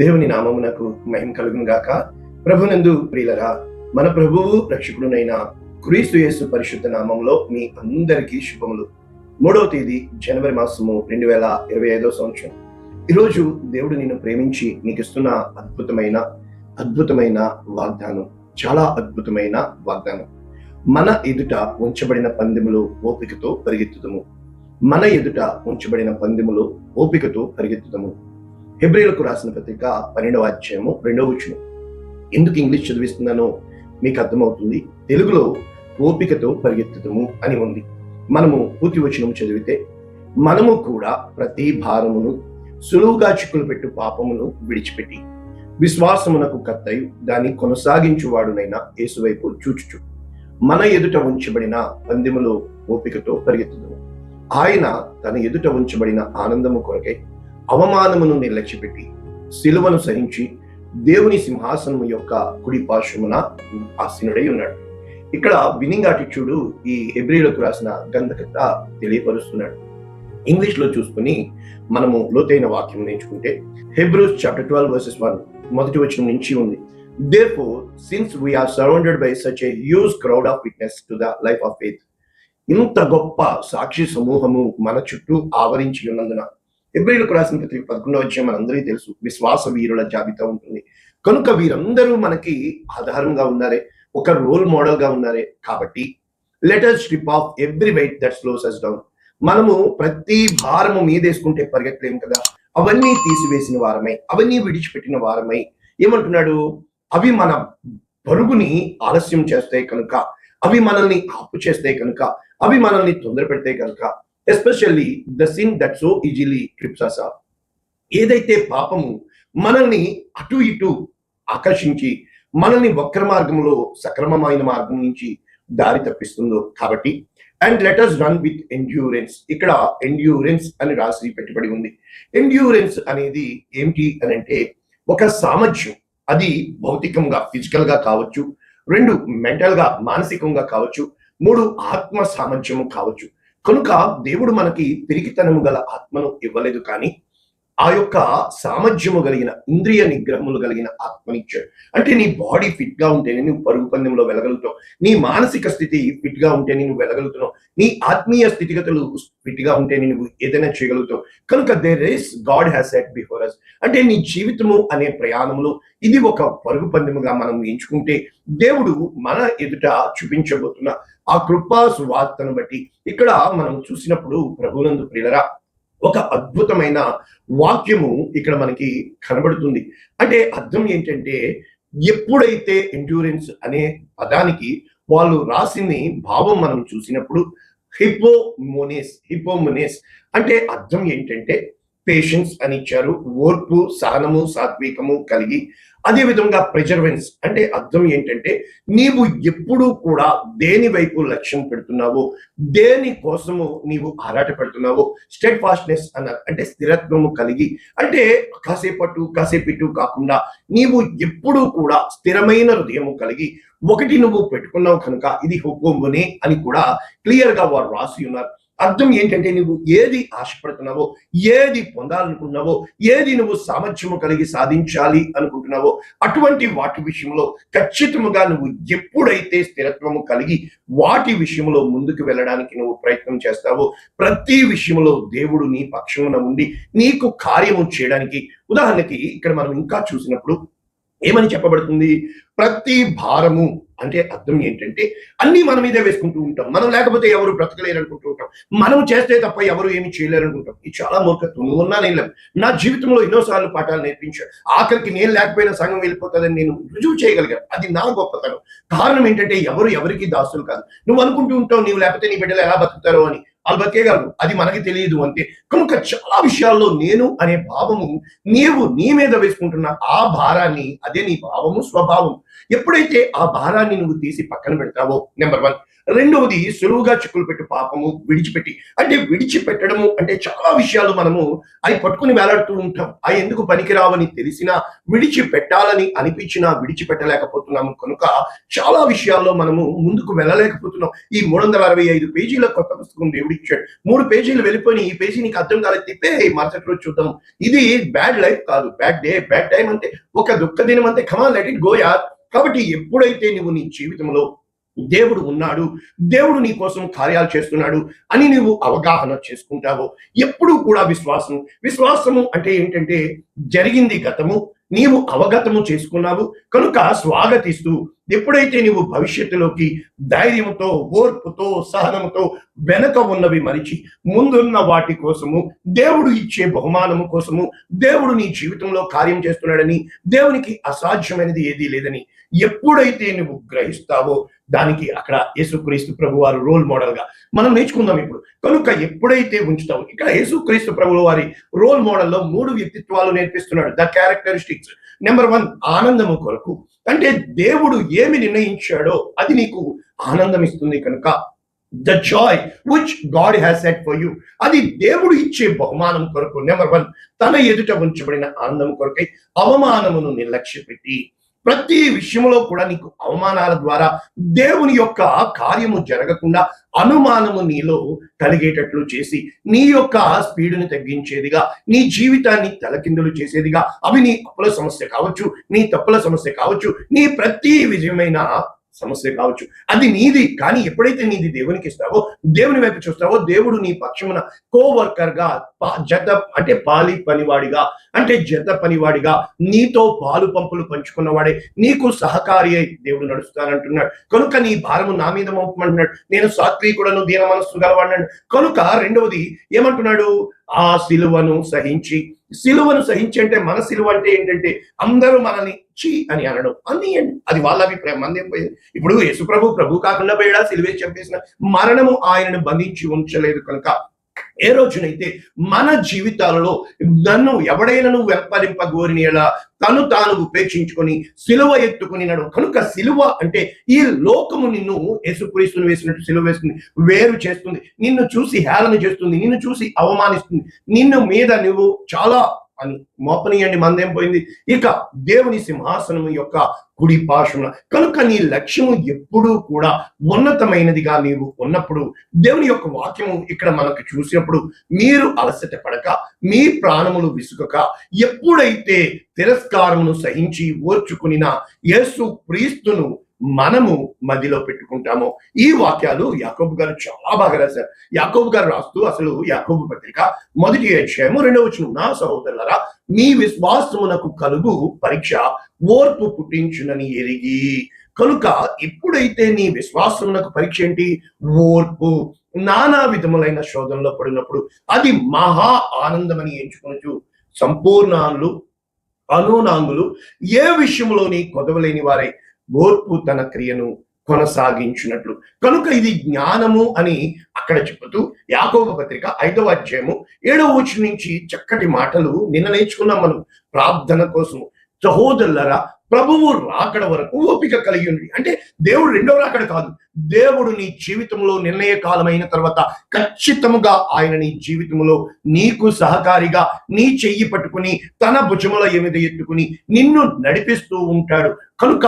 దేవుని నామమునకు మహిమ కలుగును గాక. ప్రభునందు ప్రియులరా మన ప్రభువు రక్షకుడునైన క్రీస్తు యేసు పరిశుద్ధ నామంలో మీ అందరికీ శుభములు. మూడవ తేదీ జనవరి మాసము రెండు వేల ఇరవై ఐదో సంవత్సరం. ఈరోజు దేవుడు నిన్ను ప్రేమించి నీకు ఇస్తున్న అద్భుతమైన అద్భుతమైన వాగ్దానం చాలా అద్భుతమైన వాగ్దానం. మన ఎదుట ఉంచబడిన పందెములు ఓపికతో పరిగెత్తుదము. మన ఎదుట ఉంచబడిన పందెములు ఓపికతో పరిగెత్తుదము. హెబ్రిలకు రాసిన పత్రిక పన్నెండవ అధ్యాయము రెండవ వచనం. ఎందుకు ఇంగ్లీష్ చదివిస్తున్నానో మీకు అర్థమవుతుంది. తెలుగులో ఓపికతో పరిగెత్తుదము అని ఉంది. మనము పూర్తి వచనం చదివితే మనము కూడా ప్రతి భారమును సులువుగా చిక్కులు పెట్టు పాపమును విడిచిపెట్టి విశ్వాసమునకు కత్తయు దాన్ని కొనసాగించువాడునైనా యేసువైపు చూచుచు. మన ఎదుట ఉంచబడిన పందెములో ఓపికతో పరిగెత్తుదము. ఆయన తన ఎదుట ఉంచబడిన ఆనందము కొరకై అవమానమును నిర్లక్ష్యపెట్టి శిలువను సహించి దేవుని సింహాసనము యొక్క కుడి పార్శ్వమున ఆసీనుడై ఉన్నాడు. ఇక్కడ వినింగ్ ఆటిట్యూడ్ ఈ హెబ్రిలకు రాసిన గంధకత తెలియపరుస్తున్నాడు. ఇంగ్లీష్లో చూసుకుని మనము లోతైన వాక్యం నేర్చుకుంటే Hebrews chapter twelve verses one మొదటి వచనం నుంచి ఉంది. Therefore, since we are surrounded by such a huge crowd of witness to the life of faith, ఇంత గొప్ప సాక్షి సమూహము మన చుట్టూ ఆవరించి ఉన్నందున ఎబ్రిలకు రాసిన పత్రిక పదకొండవ అధ్యాయం మనందరికీ తెలుసు. విశ్వాస వీరుల జాబితా ఉంటుంది. కనుక వీరందరూ మనకి ఆధారంగా ఉన్నారే ఒక రోల్ మోడల్గా ఉన్నారే. కాబట్టి let us strip off every weight that slows us down మనము ప్రతి భారము మీదేసుకుంటే పరిగెత్తలేం కదా. అవన్నీ తీసివేసిన వారమై అవన్నీ విడిచిపెట్టిన వారమై ఏమంటున్నాడు? అవి మన పరుగుని ఆలస్యం చేస్తాయి కనుక అవి మనల్ని ఆపు చేస్తాయి కనుక అవి మనల్ని తొందర పెడతాయి కనుక especially the sin that so easily trips us ఏదైతే పాపము మనల్ని అటు ఇటు ఆకర్షించి మనల్ని వక్ర మార్గంలో సక్రమమైన మార్గం నుంచి దారి తప్పిస్తుందో కాబట్టి and let us run with endurance ఇక్కడ ఎండ్యూరెన్స్ అని రాసి పెట్టుబడి ఉంది. ఎండ్యూరెన్స్ అనేది ఏమిటి అని అంటే ఒక సామర్థ్యం. అది భౌతికంగా ఫిజికల్గా కావచ్చు. రెండు మెంటల్గా మానసికంగా కావచ్చు. మూడు ఆత్మ సామర్థ్యము కావచ్చు. కనుక దేవుడు మనకి పిరికితనము గల ఆత్మను ఇవ్వలేదు కానీ ఆ యొక్క సామర్థ్యము కలిగిన ఇంద్రియ నిగ్రహములు కలిగిన ఆత్మనిచ్చాడు. అంటే నీ బాడీ ఫిట్గా ఉంటేనే నువ్వు పరుగు పందెంలో వెళ్ళగలుగుతావు నీ మానసిక స్థితి ఫిట్గా ఉంటేనే నువ్వు వెళ్ళగలుగుతున్నావు నీ ఆత్మీయ స్థితిగతులు ఫిట్గా ఉంటేనే నువ్వు ఏదైనా చేయగలుగుతావు. కనుక there is God has set before us అంటే నీ జీవితము అనే ప్రయాణంలో ఇది ఒక పరుగు పందెముగా మనం ఎంచుకుంటే దేవుడు మన ఎదుట చూపించబోతున్న ఆ కృపా సువార్తను బట్టి ఇక్కడ మనం చూసినప్పుడు ప్రభునందు ప్రియులరా ఒక అద్భుతమైన వాక్యము ఇక్కడ మనకి కనబడుతుంది. అంటే అర్థం ఏంటంటే ఎప్పుడైతే ఎండ్యూరెన్స్ అనే పదానికి వాళ్ళు రాసింది భావం మనం చూసినప్పుడు హిపోమోనేస్ హిపోమోనేస్ అంటే అర్థం ఏంటంటే పేషెన్స్ అని ఇచ్చారు ఓర్పు సహనము సాత్వికము కలిగి అదే విధంగా ప్రిజర్వెన్స్ అంటే అర్థం ఏంటంటే నీవు ఎప్పుడూ కూడా దేని వైపు లక్ష్యం పెడుతున్నావు దేని కోసము నీవు ఆరాట పెడుతున్నావు స్టెడ్ ఫాస్ట్నెస్ అన్న అంటే స్థిరత్వము కలిగి అంటే కాసేపట్టు అటు కాకుండా నీవు ఎప్పుడూ కూడా స్థిరమైన హృదయము కలిగి ఒకటి నువ్వు పెట్టుకున్నావు కనుక ఇది హుకుమునే అని కూడా క్లియర్గా వారు రాసి ఉన్నారు. అర్థం ఏంటంటే నువ్వు ఏది ఆశపడుతున్నావో ఏది పొందాలనుకున్నావో ఏది నువ్వు సామర్థ్యము కలిగి సాధించాలి అనుకుంటున్నావో అటువంటి వాటి విషయంలో ఖచ్చితముగా నువ్వు ఎప్పుడైతే స్థిరత్వము కలిగి వాటి విషయంలో ముందుకు వెళ్ళడానికి నువ్వు ప్రయత్నం చేస్తావో ప్రతి విషయంలో దేవుడు నీ పక్షమున ఉండి నీకు కార్యము చేయడానికి ఉదాహరణకి ఇక్కడ మనం ఇంకా చూసినప్పుడు ఏమని చెప్పబడుతుంది? ప్రతి భారము అంటే అర్థం ఏంటంటే అన్ని మన మీదే వేసుకుంటూ ఉంటాం. మనం లేకపోతే ఎవరు బ్రతకలేరు అనుకుంటూ ఉంటాం. మనం చేస్తే తప్ప ఎవరు ఏమి చేయలేరు అనుకుంటాం ఇది చాలా మూర్ఖత్వం. నువ్వు ఉన్నా నేను లేవు. నా జీవితంలో ఎన్నోసార్లు పాఠాలు నేర్పించాడు ఆఖరికి నేను లేకపోయినా సంఘం వెళ్ళిపోతుందని నేను రుజువు చేయగలిగాను అది నా గొప్పతనం. కారణం ఏంటంటే ఎవరు ఎవరికి దాసులు కాదు. నువ్వు అనుకుంటూ ఉంటావు నీవు లేకపోతే నీ బిడ్డలు ఎలా బతుకుతారో అని. వాళ్ళు బతికేయగలరు అది మనకి తెలియదు అంతే కనుక చాలా విషయాల్లో నేను అనే భావము నీవు నీ మీద వేసుకుంటున్న ఆ భారాన్ని అదే నీ భావము స్వభావం. ఎప్పుడైతే ఆ భారాన్ని నువ్వు తీసి పక్కన పెడతావో నెంబర్ వన్ రెండవది సులువుగా చిక్కులు పెట్టు పాపము విడిచిపెట్టి. అంటే విడిచిపెట్టడము అంటే చాలా విషయాలు మనము అవి పట్టుకుని వేలాడుతూ ఉంటాం. అవి ఎందుకు పనికిరావని తెలిసినా విడిచిపెట్టాలని అనిపించినా విడిచిపెట్టలేకపోతున్నాము కనుక చాలా విషయాల్లో మనము ముందుకు వెళ్ళలేకపోతున్నాం. ఈ మూడు వందల అరవై ఐదు పేజీల కొత్త పుస్తకం దేవుడి ఇచ్చాడు మూడు పేజీలు వెళ్ళిపోయి ఈ పేజీ నీకు అర్థం కాలేదు తిప్పే మరుసటి రోజు చూద్దాం. ఇది బ్యాడ్ లైఫ్ కాదు. బ్యాడ్ డే బ్యాడ్ టైం అంటే ఒక దుఃఖ దినం అంటే come on let it go యార్. కాబట్టి ఎప్పుడైతే నువ్వు నీ జీవితంలో దేవుడు ఉన్నాడు దేవుడు నీ కోసం కార్యాలు చేస్తున్నాడు అని నువ్వు అవగాహన చేసుకుంటావు. ఎప్పుడూ కూడా విశ్వాసం విశ్వాసము అంటే ఏంటంటే జరిగింది గతము నీవు అవగతము చేసుకున్నావు కనుక స్వాగతిస్తూ ఎప్పుడైతే నీవు భవిష్యత్తులోకి ధైర్యంతో ఓర్పుతో సహనముతో వెనక ఉన్నవి మరిచి ముందున్న వాటి కోసము దేవుడు ఇచ్చే బహుమానము కోసము దేవుడు నీ జీవితంలో కార్యం చేస్తున్నాడని దేవునికి అసాధ్యమైనది ఏదీ లేదని ఎప్పుడైతే నువ్వు గ్రహిస్తావో దానికి అక్కడ యేసుక్రీస్తు ప్రభు వారు రోల్ మోడల్గా మనం నేర్చుకుందాం ఇప్పుడు. కనుక ఎప్పుడైతే ఉంచుతావు ఇక్కడ యేసుక్రీస్తు ప్రభు వారి రోల్ మోడల్లో మూడు వ్యక్తిత్వాలు నేర్పిస్తున్నాడు. The characteristics. నెంబర్ వన్ ఆనందము కొరకు. అంటే దేవుడు ఏమి నిర్ణయించాడో అది నీకు ఆనందం ఇస్తుంది కనుక. The joy which God has set for you. అది దేవుడు ఇచ్చే బహుమానం కొరకు. నెంబర్ వన్ తన ఎదుట ఉంచబడిన ఆనందం కొరకై అవమానమును నిర్లక్ష్యపెట్టి ప్రతి విషయంలో కూడా నీకు అవమానాల ద్వారా దేవుని యొక్క కార్యము జరగకుండా అనుమానము నీలో కలిగేటట్లు చేసి నీ యొక్క స్పీడుని తగ్గించేదిగా నీ జీవితాన్ని తలకిందులు చేసేదిగా అవి నీ అప్పుల సమస్య కావచ్చు నీ తప్పుల సమస్య కావచ్చు నీ ప్రతి విజయమైన సమస్య కావచ్చు. అది నీది కానీ ఎప్పుడైతే నీది దేవునికి ఇస్తావో దేవుని వైపు చూస్తావో దేవుడు నీ పక్షమున కోవర్కర్గా జత అంటే పాలి పనివాడిగా అంటే జత పనివాడిగా నీతో పాలు పంపులు పంచుకున్నవాడే నీకు సహకారి అయి దేవుడు నడుస్తానంటున్నాడు. కనుక నీ భారము నా మీద మోపమంటున్నాడు. నేను సాత్వికుడను దీన మనస్సు గలవాడినాడు కనుక రెండవది ఏమంటున్నాడు? ఆ సిలువను సహించి. సిలువను సహించి అంటే మన సిలువ అంటే ఏంటంటే అందరూ మనల్ని చీ అని అనడం. అన్ని అది వాళ్ళ అభిప్రాయం. మంది పోయింది? ఇప్పుడు యేసుప్రభు ప్రభు కాకుండా పోయాడా సిలువే చంపేసిన మరణము ఆయనను బంధించి ఉంచలేదు కనుక ఏ రోజునైతే మన జీవితాలలో నన్ను ఎవడైనా వెంపలింపగోరిని ఎలా తను తాను ఉపేక్షించుకొని సిలువ ఎత్తుకుని నడు. కనుక సిలువ అంటే ఈ లోకము నిన్ను యేసుక్రీస్తుని వేసినట్టు సిలువ వేస్తుంది వేరు చేస్తుంది. నిన్ను చూసి హేళన చేస్తుంది నిన్ను చూసి అవమానిస్తుంది. నిన్ను మీద నువ్వు చాలా అని మోపనీయండి మందేం పోయింది? ఇక దేవుని సింహాసనం యొక్క కుడి పార్శ్వమున కనుక నీ లక్ష్యము ఎప్పుడూ కూడా ఉన్నతమైనదిగా నీవు ఉన్నప్పుడు దేవుని యొక్క వాక్యము ఇక్కడ మనకు చూసినప్పుడు మీరు అలసట పడక మీ ప్రాణములు విసుకక ఎప్పుడైతే తిరస్కారమును సహించి ఓర్చుకునిన యేసు క్రీస్తును మనము మదిలో పెట్టుకుంటామో. ఈ వాక్యాలు యాకోబు గారు చాలా బాగా రాశారు. యాకోబు గారు రాస్తూ అసలు యాకోబు పత్రిక మొదటి అధ్యాయము రెండవ నా సహోదరులరా మీ విశ్వాసమునకు కలుగు పరీక్ష ఓర్పు పుట్టించునని ఎరిగి కనుక ఎప్పుడైతే నీ విశ్వాసమునకు పరీక్ష ఏంటి? ఓర్పు. నానా విధములైన శోధనలో పడినప్పుడు అది మహా ఆనందమని ఎంచుకొనచ్చు సంపూర్ణాలు అనునాంగులు ఏ విషయంలోని కొదవలేని వారై ఓర్పు తన క్రియను కొనసాగించినట్లు. కనుక ఇది జ్ఞానము అని అక్కడ చెబుతూ యాకోబ పత్రిక ఐదవ అధ్యాయము ఏడవ వచ్చి నుంచి చక్కటి మాటలు నిన్న నేర్చుకున్నాం మనం. ప్రార్థన కోసము. సహోదరులరా ప్రభువు రాకడ వరకు ఓపిక కలిగి ఉంది అంటే దేవుడు రెండో రాకడ కాదు దేవుడు నీ జీవితంలో నిర్ణయ కాలమైన తర్వాత ఖచ్చితముగా ఆయన నీ జీవితంలో నీకు సహకారిగా నీ చెయ్యి పట్టుకుని తన భుజముల ఎమిద ఎత్తుకుని నిన్ను నడిపిస్తూ ఉంటాడు. కనుక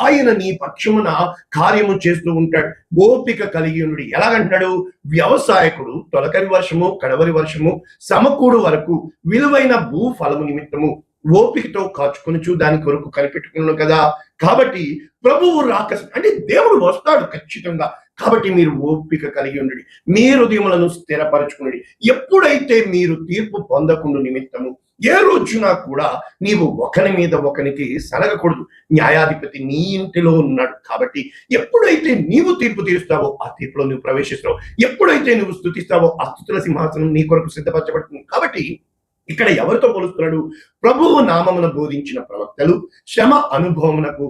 ఆయన నీ పక్షమున కార్యము చేస్తూ ఉంటాడు. ఓపిక కలిగి ఉండి ఎలాగంటాడు? వ్యవసాయకుడు తొలకరి వర్షము కడవరి వర్షము సమకూడు వరకు విలువైన భూఫలము నిమిత్తము ఓపికతో కాచుకొని దాని కొరకు కనిపెట్టుకున్నాను కదా. కాబట్టి ప్రభువు రాక అంటే దేవుడు వస్తాడు ఖచ్చితంగా. కాబట్టి మీరు ఓపిక కలిగి ఉండండి. మీ హృదయములను స్థిరపరచుకునండి. ఎప్పుడైతే మీరు తీర్పు పొందకుండా నిమిత్తము ఏ రోజున కూడా నీవు ఒకని మీద ఒకరికి సనగకూడదు న్యాయాధిపతి నీ ఇంటిలో ఉన్నాడు కాబట్టి ఎప్పుడైతే నీవు తీర్పు తీరుస్తావో ఆ తీర్పులో నువ్వు ప్రవేశిస్తావు. ఎప్పుడైతే నువ్వు స్థుతిస్తావో ఆ స్థుతుల సింహాసనం నీ కొరకు సిద్ధపరచబడుతుంది. కాబట్టి ఇక్కడ ఎవరితో పోలుస్తున్నాడు? ప్రభువు నామమున బోధించిన ప్రవక్తలు శ్రమ అనుభవమునకు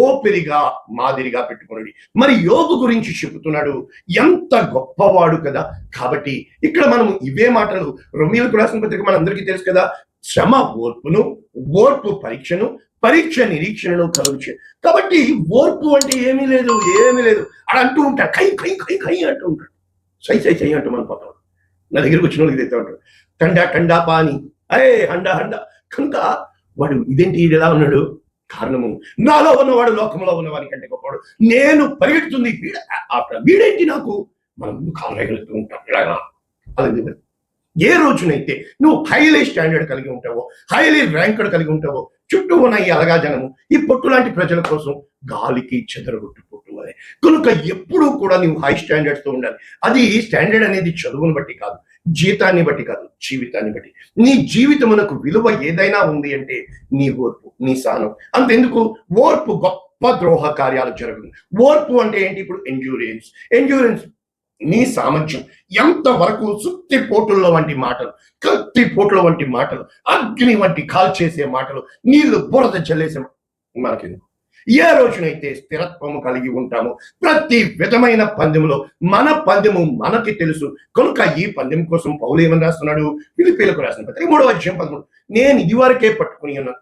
ఓపిరిగా మాదిరిగా పెట్టుకున్నాడు మరి యోగు గురించి చెబుతున్నాడు. ఎంత గొప్పవాడు కదా! కాబట్టి ఇక్కడ మనం ఇవే మాటలు రొమిలకు రాసిన పత్రిక మనందరికీ తెలుసు కదా. శ్రమ ఓర్పును ఓర్పు పరీక్షను పరీక్ష నిరీక్షణను కలుగుచే కాబట్టి ఓర్పు అంటే ఏమీ లేదు ఏమీ లేదు. అని అంటూ ఉంటాడు. కై కై కై కై అంటూ ఉంటాడు. సై సై సై అంటూ మనం పోతాం. నా దగ్గరికి వచ్చిన వాళ్ళకి ఇదైతే ఉంటాడు. టండా టండా పాని. అరే హండా హండా. కనుక వాడు ఇదేంటి ఈడు ఎలా ఉన్నాడు? కారణము నాలో ఉన్నవాడు లోకంలో ఉన్నవాడి కంటే గొప్పవాడు. నేను పరిగెడుతుంది వీడ వీడేంటి నాకు? మనం కాలు ఉంటాం. ఇలాగా. అది ఏ రోజునైతే నువ్వు హైలీ స్టాండర్డ్ కలిగి ఉంటావో హైలీ ర్యాంకుడ్ కలిగి ఉంటావో చుట్టూ ఉన్న ఈ అలగా జనము ఈ పొట్టు లాంటి ప్రజల కోసం గాలికి చెదరగొట్టు పొట్టు అనే కనుక ఎప్పుడూ కూడా నువ్వు హై స్టాండర్డ్స్తో ఉండాలి. అది స్టాండర్డ్ అనేది చదువును బట్టి కాదు. జీతాన్ని బట్టి కాదు జీవితాన్ని బట్టి. నీ జీవితమునకు విలువ ఏదైనా ఉంది అంటే నీ ఓర్పు నీ సహనం అంతెందుకు? ఓర్పు గొప్ప ద్రోహ కార్యాలు జరుగుతుంది ఓర్పు అంటే ఏంటి? ఇప్పుడు ఎంజూరెన్స్ ఎంజూరెన్స్ నీ సామర్థ్యం. ఎంత వరకు సుత్తి పోటుల వంటి మాటలు కత్తి పోటుల వంటి మాటలు అగ్ని వంటి కాల్ చేసే మాటలు నీళ్ళు బురద చల్లేసే మనకెందుకు? ఏ రోజునైతే స్థిరత్వము కలిగి ఉంటామో ప్రతి విధమైన పందెములో మన పందెము మనకి తెలుసు. కనుక ఈ పందెం కోసం పౌలు ఏమని రాస్తున్నాడు? పిలిపిలకు రాసిన పత్రిక మూడవ అధ్యాయం పదమూడు. నేను ఇదివరకే పట్టుకుని ఉన్నాను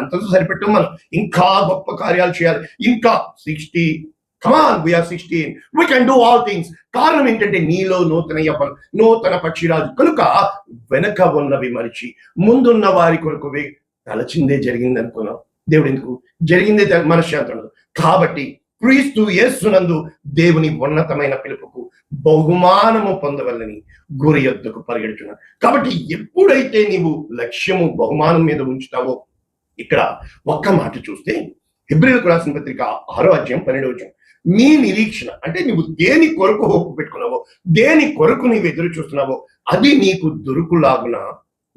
అంతతో సరిపెట్టు మనం. ఇంకా గొప్ప కార్యాలు చేయాలి. ఇంకా sixty come on we are sixteen we can do all things కారణం ఏంటంటే నీలో నూతన యవ్వనం నూతన పక్షిరాజు. కనుక వెనక ఉన్నవి మరిచి ముందున్న వారి కొరకు తలచిందే జరిగింది అనుకున్నాం దేవుడు ఎందుకు జరిగిందే తె- ఉండదు కాబట్టి క్రీస్తు యేసునందు దేవుని ఉన్నతమైన పిలుపుకు బహుమానము పొందవల్లని గురి యొద్దకు పరిగెడుతున్నాడు కాబట్టి ఎప్పుడైతే నీవు లక్ష్యము బహుమానం మీద ఉంచుతావో ఇక్కడ ఒక్క మాట చూస్తే హిబ్రిలకు రాసిన పత్రిక ఆరో అధ్యాయం పన్నెండవ అధ్యాయం నీ నిరీక్షణ అంటే నువ్వు దేని కొరకు హోపు పెట్టుకున్నావో దేని కొరకు నీవు ఎదురు చూస్తున్నావో అది నీకు దొరుకులాగున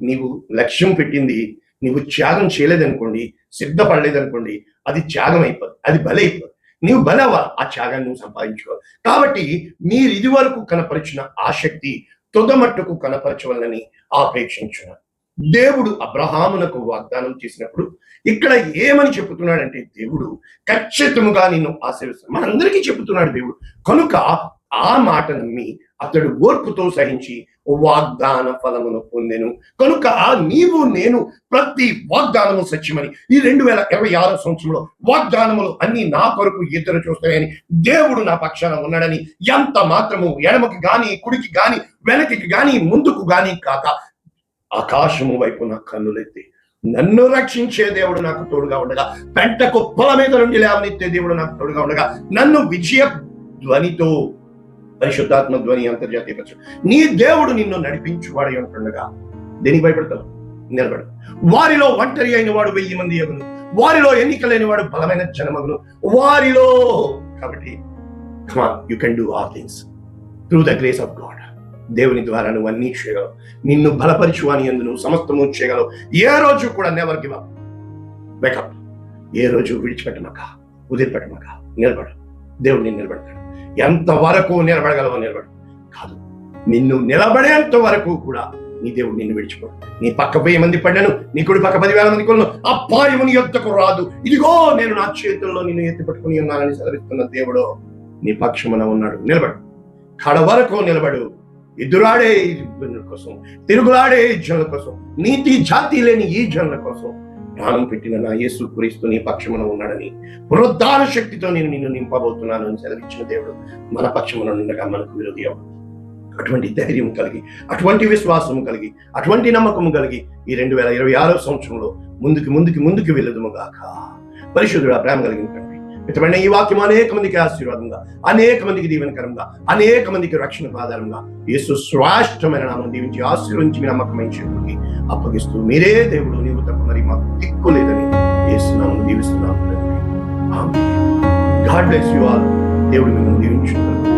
నీవు లక్ష్యం పెట్టింది నీవు త్యాగం చేయలేదనుకోండి సిద్ధపడలేదనుకోండి అది త్యాగం అయిపోదు అది బలైపోతుంది నీవు బలవా? ఆ త్యాగాన్ని నువ్వు సంపాదించుకోవాలి కాబట్టి మీరు ఇది వరకు కనపరిచిన ఆసక్తి తొదమట్టుకు కనపరచవలని ఆపేక్షించున్నారు దేవుడు అబ్రహామునకు వాగ్దానం చేసినప్పుడు ఇక్కడ ఏమని చెబుతున్నాడంటే దేవుడు ఖచ్చితముగా నిన్ను ఆశీర్వదిస్తాడు. మనందరికీ చెబుతున్నాడు దేవుడు కనుక ఆ మాట నమ్మి అతడు ఓర్పుతో సహించి వాగ్దాన ఫలమును పొందెను. కనుక నీవు నేను ప్రతి వాగ్దానము సత్యమని ఈ రెండు వేల ఇరవై ఆరో సంవత్సరంలో వాగ్దానములు అన్ని నా కొరకు ఇద్దరు చూస్తాయని దేవుడు నా పక్షాన ఉన్నాడని ఎంత మాత్రము ఎడమకి గాని కుడికి గాని వెనక్కి గాని ముందుకు గాని కాక ఆకాశము వైపు నా కన్నులెత్తి నన్ను రక్షించే దేవుడు నాకు తోడుగా ఉండగా పెంట కుప్పల మీద నుండి లేవనెత్తే దేవుడు నాకు తోడుగా ఉండగా నన్ను విజయ ధ్వనితో పరిశుద్ధాత్మ ధ్వని అంతర్జాతీయ పరిశుద్ధ నీ దేవుడు నిన్ను నడిపించువాడై ఉంటుండగా దేనికి భయపడతావు? నిలబడు. వారిలో ఒంటరి అయిన వాడు వెయ్యి మంది ఎగును వారిలో ఎన్నికలైన వాడు బలమైన జనమగును. వారిలో కాబట్టి come on you can do all things through the grace of God దేవుని ద్వారా నువ్వు అన్నీ చేయగలవు. నిన్ను బలపరచు అని ఎందు నువ్వు సమస్తము చేయగలవు. ఏ రోజు కూడా never give up wake up ఏ రోజు విడిచిపెట్టమక వదిలిపెట్టమక నిలబడు. దేవుడిని నిలబడతాడు. ఎంత వరకు నిలబడగలవో నిలబడు. కాదు నిన్ను నిలబడేంత వరకు కూడా నీ దేవుడు నిన్ను విడిచిపోడు నీ పక్క వెయ్యి మంది పడ్డాను నీ కుడి పక్క పదివేల మంది కొలను అప్పాయము నీ రాదు. ఇదిగో నేను నా చేతుల్లో నిన్ను ఎత్తి పట్టుకుని ఉన్నానని సెలవిస్తున్న దేవుడు నీ పక్షమున ఉన్నాడు. నిలబడు. కడ వరకు నిలబడు. ఎదురాడే కోసం తిరుగులాడే ఈ జనుల కోసం నీతి జాతి లేని ఈ జనుల కోసం ప్రాణం పెట్టిన నా యేసు క్రీస్తు నీ పక్షమున ఉన్నాడని పునరుద్ధాన శక్తితో నేను నిన్ను నింపబోతున్నాను అని సెలవిచ్చిన దేవుడు మన పక్షమున ఉండగా మనకు విరోధి అవ్వడు. అటువంటి ధైర్యం కలిగి అటువంటి విశ్వాసం కలిగి అటువంటి నమ్మకం కలిగి ఈ రెండు వేల ఇరవై ఆరో సంవత్సరంలో ముందుకు ముందుకు ముందుకు వెళ్ళదుము గాక పరిశుద్ధుడు ప్రేమ కలిగిన తండ్రి మిత్రమైన ఈ వాక్యం అనేక మందికి ఆశీర్వాదంగా అనేక మందికి దీవెనకరంగా అనేక మందికి రక్షణ ఆధారంగా యేసు శ్రేష్టమైన నామం దీవించి ఆశీర్వించి నమ్మకమైన అప్పగిస్తూ మీరే దేవుడు నీవు తప్ప మరి మాకు దిక్కు లేదని యేసునామం దీవిస్తున్నాము గాడ్ బ్లెస్ యు ఆల్. దేవుడు మిమ్మల్ని దీవించుకుంటారు